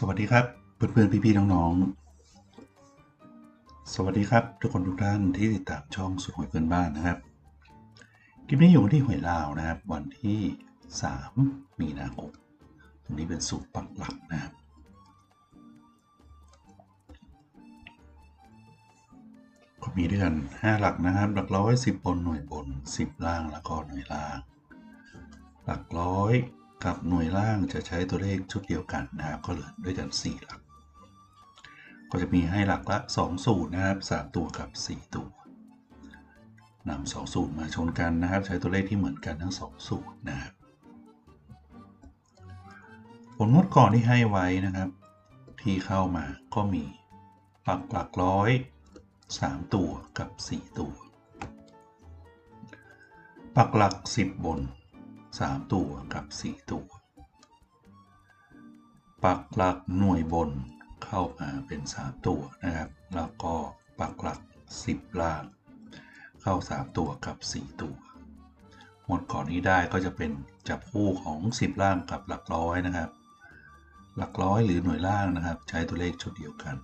สวัสดีครับเพื่อนๆพี่ๆน้องๆ สวัสดีครับ ทุกคนทุกท่านที่ติดตามช่องสุดหวยเพื่อนบ้านนะครับ คลิปนี้อยู่ที่หวยลาวนะครับ วันที่ 3 มีนาคมตรงนี้เป็นสูตรปักหลักนะครับก็มีด้วยกัน5หลักนะครับหลักร้อย10บนหน่วยบน 10 ล่างแล้วก็หน่วยล่าง หลักร้อย กับหน่วยล่างจะใช้ตัวเลขชุดเดียวกันนะครับก็เหลือด้วยกัน 4 หลัก ก็จะมีให้หลักละ 2 สูตรนะครับ 3 ตัวกับ 4 ตัวนำ2สูตรมาชนกันนะครับ ใช้ตัวเลขที่เหมือนกันทั้ง 2 สูตรนะครับผลงวดก่อนที่ให้ไว้นะครับ ที่เข้ามาก็มีหลักหลักร้อย 3 ตัวกับ 4 ตัวปักหลัก 10 บน 3 ตัวกับ 4 ตัว ปักหลักหน่วยบนเข้ามาเป็น 3 ตัวนะครับ แล้วก็ปักหลัก 10 ล่าง เข้า 3 ตัวกับ 4 ตัวหมดก่อนนี้ได้ก็จะเป็นจับคู่ของ 10 ล่างกับหลักร้อยนะครับ หลักร้อยหรือหน่วยล่างนะครับ ใช้ตัวเลขชุดเดียวกัน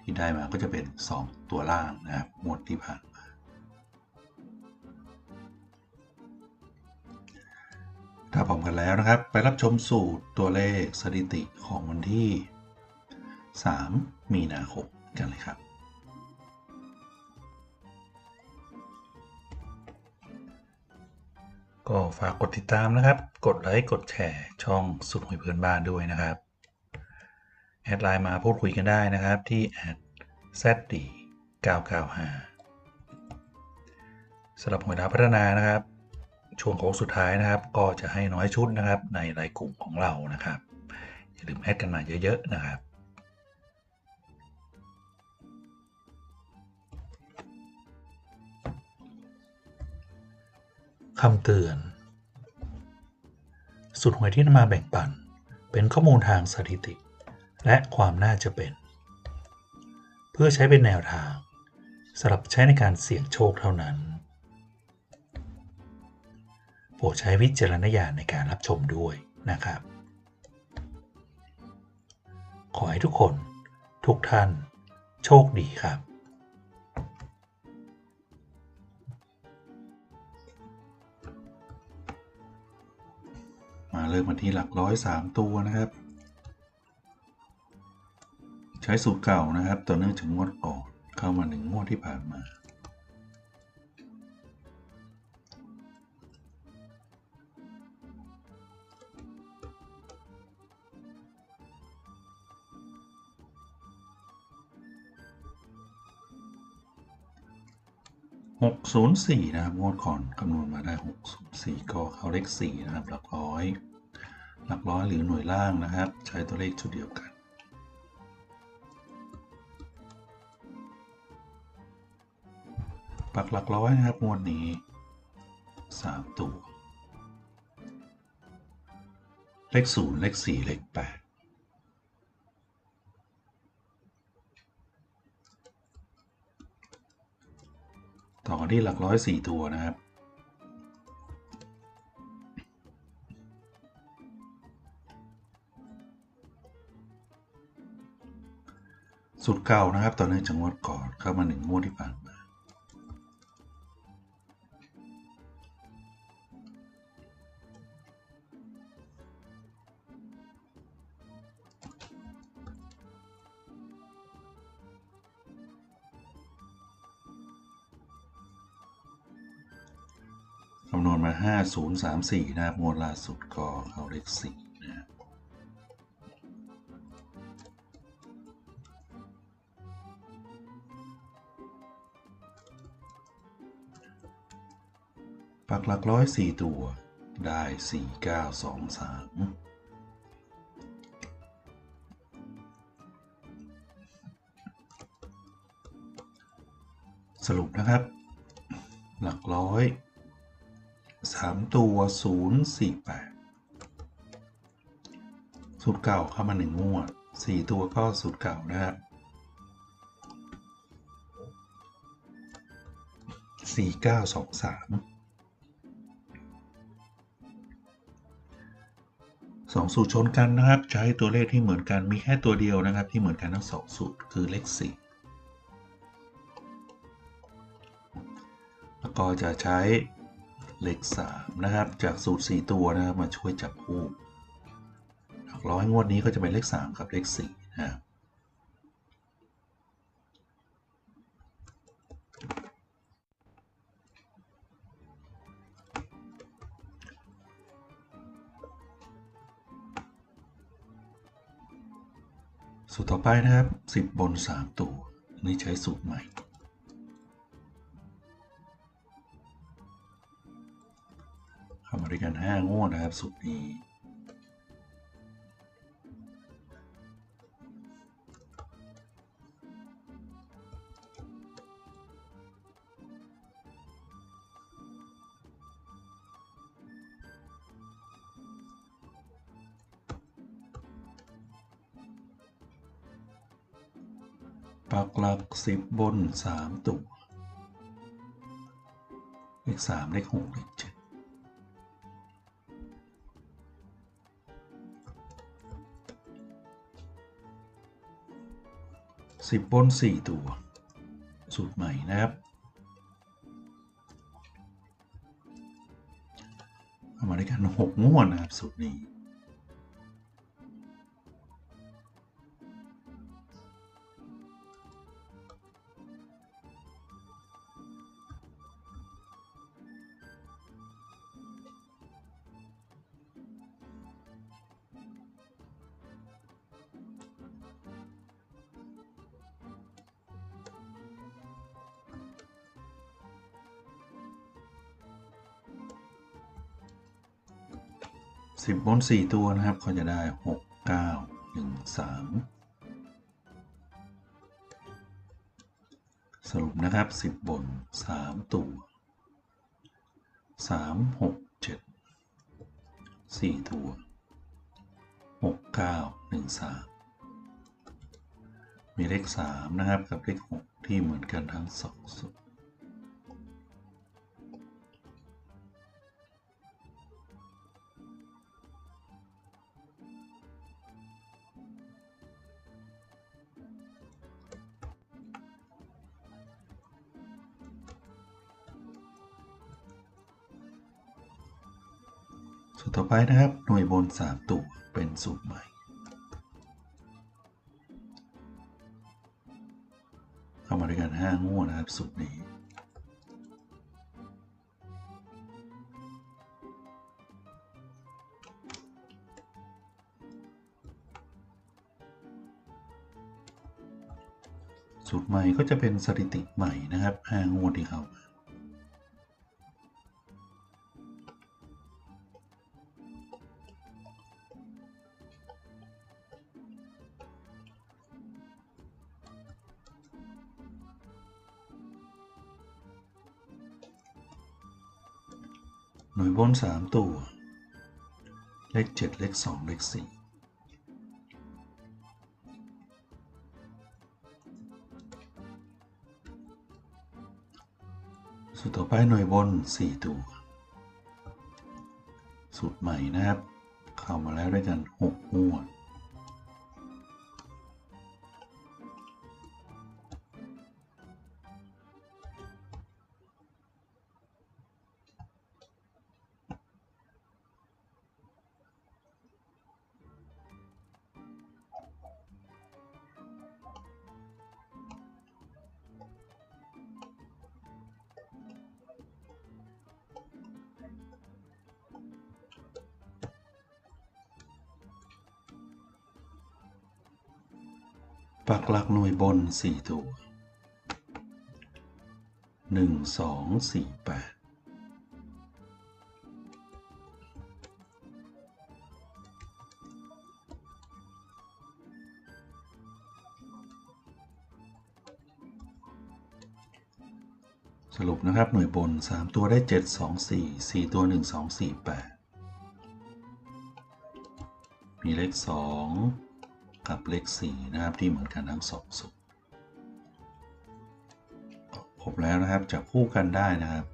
ที่ได้มาก็จะเป็น 2 ตัวล่างนะครับหมดที่ผ่าน ถ้าพร้อมกันแล้วนะครับ ไปรับชมสูตรตัวเลขสถิติของวันที่ 3 มีนาคมกันเลยครับ ก็ฝากกดติดตามนะครับ กดไลค์ กดแชร์ ช่องสุดหวยเพื่อนบ้านด้วยนะครับ แอดไลน์มาพูดคุยกันได้นะครับที่แอด zd 995สำหรับหวยดาวพัฒนานะครับ ช่วงโค้งสุดท้ายนะครับ ก็จะให้น้อยชุดนะครับ ในรายกลุ่มของเรานะครับ อย่าลืมแอดกันมาเยอะ ๆ นะครับคำเตือน สุดหวยที่นำมาแบ่งปัน เป็นข้อมูลทางสถิติ และความน่าจะเป็น เพื่อใช้เป็นแนวทางสำหรับใช้ในการเสี่ยงโชคเท่านั้น รดใช้วิจารณญาณในการรับชมด้วยนะครับ ขอให้ทุกคนทุกท่าน โชคดีครับมาเริ่มมาที่หลักร้อยสามตัวนะครับ ใช้สูตรเก่านะครับ ต่อเนื่องถึงงวดก่อนเข้ามาหนึ่งงวดที่ผ่านมา 604 นะครับ งวดก่อนคำนวณมาได้ 604 ก็เขาเลข 4 นะครับ หลักร้อย หลักร้อยหรือหน่วยล่างนะครับ ใช้ตัวเลขชุดเดียวกัน ปักหลักร้อยนะครับ งวดนี้ 3 ตัว เลข 0 เลข 4 เลข 8 ต่อกันที่หลักร้อยสี่ตัวนะครับ สุดเก่านะครับตอนนี้จังหวัดก่อนเข้ามาหนึ่งงวดที่ผ่าน 5034 นะครับงวดล่าสุดก็เข้าเลข4นะครับปักหลักร้อยสี่ตัวได้ 4923สรุปนะครับ ตัวศูนย์สี่แปดสูตรเก่าเข้ามาหนึ่งวดสี่ตัวก็สูตรเก่านะครับสี่เก้าสองสามสองสูตรชนกันนะครับ ใช้ตัวเลขที่เหมือนกันมีแค่ตัวเดียวนะครับ ที่เหมือนกันทั้งสองสูตรคือเลขสี่แล้วก็จะใช้ เลขสามนะครับ จากสูตร 4 ตัวนะครับมาช่วยจับคู่หลักร้อยงวดนี้ก็จะเป็นเลข 3 กับเลข4นะครับสูตรต่อไปนะครับ 10 บน 3 ตัวนนี้ใช้สูตรใหม่ ด้วยกัน 5 งวดนะครับสูตรนี้ ปักหลัก 10 บน 3 ตัว เลข 3 เลข 6 เลข 7 สิบนสี่ตัว สูตรใหม่นะครับ เอามาด้วยกันหกงวดนะครับ สูตรนี้ สิบบนสี่ตัวนะครับ ก็จะได้หกเก้าหนึ่งสามสรุปนะครับสิบบนสามตัวสามหกเจ็ดสี่ตัวหกเก้าหนึ่งสามมีเลขสามนะครับ กับเลขหกที่เหมือนกันทั้งส องสุดสูตรต่อไปนะครับ หน่วยบน 3 ตัวเป็นสูตรใหม่เข้ามาด้วยกัน5งวดนะครับสูตรนี้สูตรใหม่ก็จะเป็นสถิติใหม่นะครับ5งวดที่เข้ามา หน่วยบนสามตัว เลขเจ็ดเลขสองเลขสี่สูตรต่อไปหน่วยบนสี่ตัว สูตรใหม่นะครับ เข้ามาแล้วด้วยกันหกงว ปักหลักหน่วยบนสี่ตัวหนึ่งสองสี่แปดสรุปนะครับหน่วยบน 3 ตัวได้ 7 2 4 4 ตัว 1 2 4 8 มีเลข 2 กับเลข4นะครับ ที่เหมือนกันทั้งสองสูตรครบแล้วนะครับจับคู่กันได้นะครับ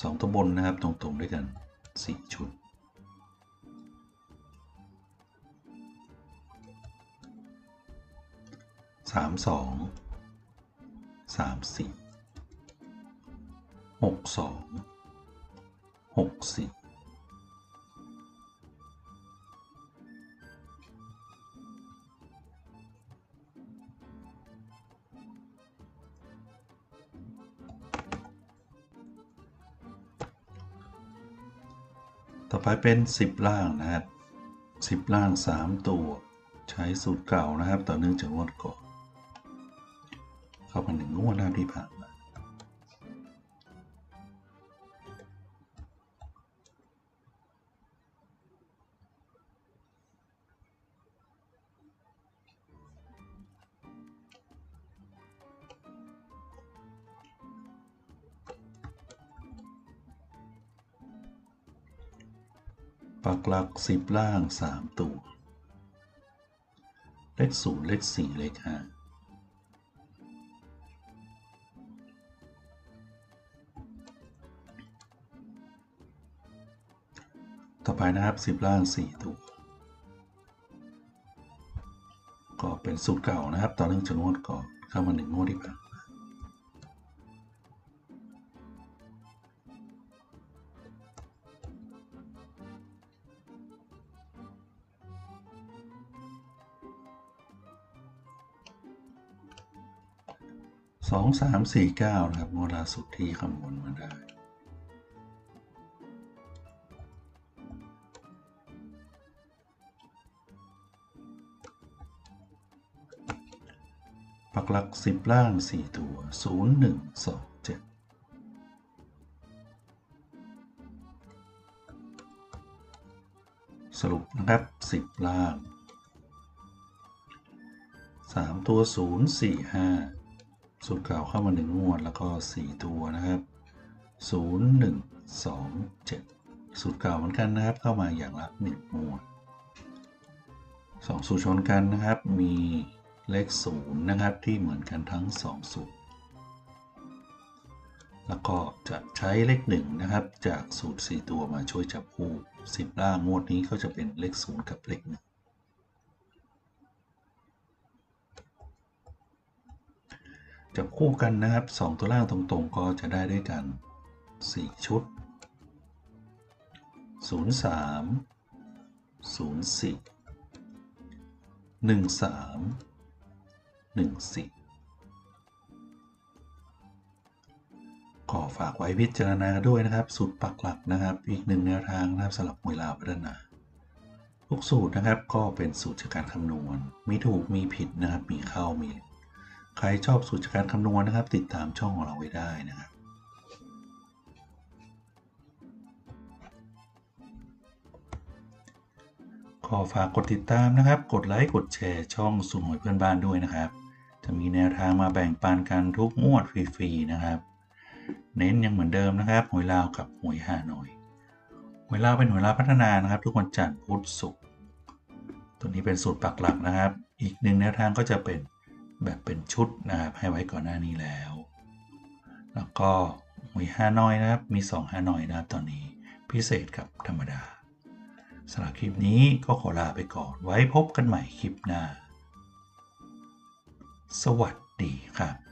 สองตัวบนนะครับตรงๆด้วยกัน 4 ชุด สามสองสามสี่หกสองหกสี่ ต่อไปเป็น 10 ล่างนะครับ 10 ล่าง 3 ตัว ใช้สูตรเก่านะครับ ต่อเนื่องจากงวดก่อนเข้ามาหนึ่งงวดหน้าที่ผ่าน ปักหลัก10ล่าง3ตัว เลข0เลข4เลข5ต่อไปนะครับ10ล่าง4ตัว ก็เป็นสูตรเก่านะครับต่อเนื่องจากงวดก่อนเข้ามาหนึ่งงวดที่ผ่าน สองสามสี่เก้านะครับงวลาสุดที่คำนวณมาได้ปักหลักสิบล่างสี่ตัวศูนย์หนึ่งสองเจ็ดสรุปนะครับสิบล่างสามตัวศูนย์สี่ห้า สูตรเก่าเข้ามา 1 งวด แล้วก็ 4 ตัวนะครับ 0 1 2 7 สูตรเก่าเหมือนกันนะครับ เข้ามาอย่างละ 1 งวด 2 สูตรชนกันนะครับ มีเลข 0 นะครับ ที่เหมือนกันทั้ง 2 สูตร แล้วก็จะใช้เลข 1 นะครับ จากสูตร 4 ตัวมาช่วยจับคู่ 10 ล่างงวดนี้ก็จะเป็นเลข 0 กับเลข1 จับคู่กันนะครับ 2 ตัวล่างตรงๆ ก็จะได้ด้วยกัน 4 ชุด 03 04 13 14 ก็ฝากไว้พิจารณาด้วยนะครับ สูตรปักหลักนะครับ อีกหนึ่งแนวทางนะครับสำหรับมวยลาพัฒนาทุกสูตรนะครับก็เป็นสูตรจากการคำนวณ มีถูกมีผิดนะครับ มีเข้ามี ใครชอบสูตรกการคำนวณนะครับ ติดตามช่องของเราไว้ได้นะครับขอฝากกดติดตามนะครับ กดไลค์กดแชร์ช่องสูตรหวยเพื่อนบ้านด้วยนะครับ จะมีแนวทางมาแบ่งปันกันทุกงวดฟรีๆนะครับ เน้นยังเหมือนเดิมนะครับหวยลาวกับหวยฮานอยหวยลาวเป็นหวยลาวพัฒนานะครับ ทุกวันจันทร์พุธศุกร์ตัวนี้เป็นสูตรปักหลักนะครับ อีกหนึ่งแนวทางก็จะเป็น แบบเป็นชุดนะครับให้ไว้ก่อนหน้านี้แล้ว แล้วก็หวยฮานอยนะครับ มี2ฮานอยนะครับตอนนี้พิเศษกับธรรมดาสำหรับคลิปนี้ก็ขอลาไปก่อนไว้พบกันใหม่คลิปหน้า สวัสดีครับ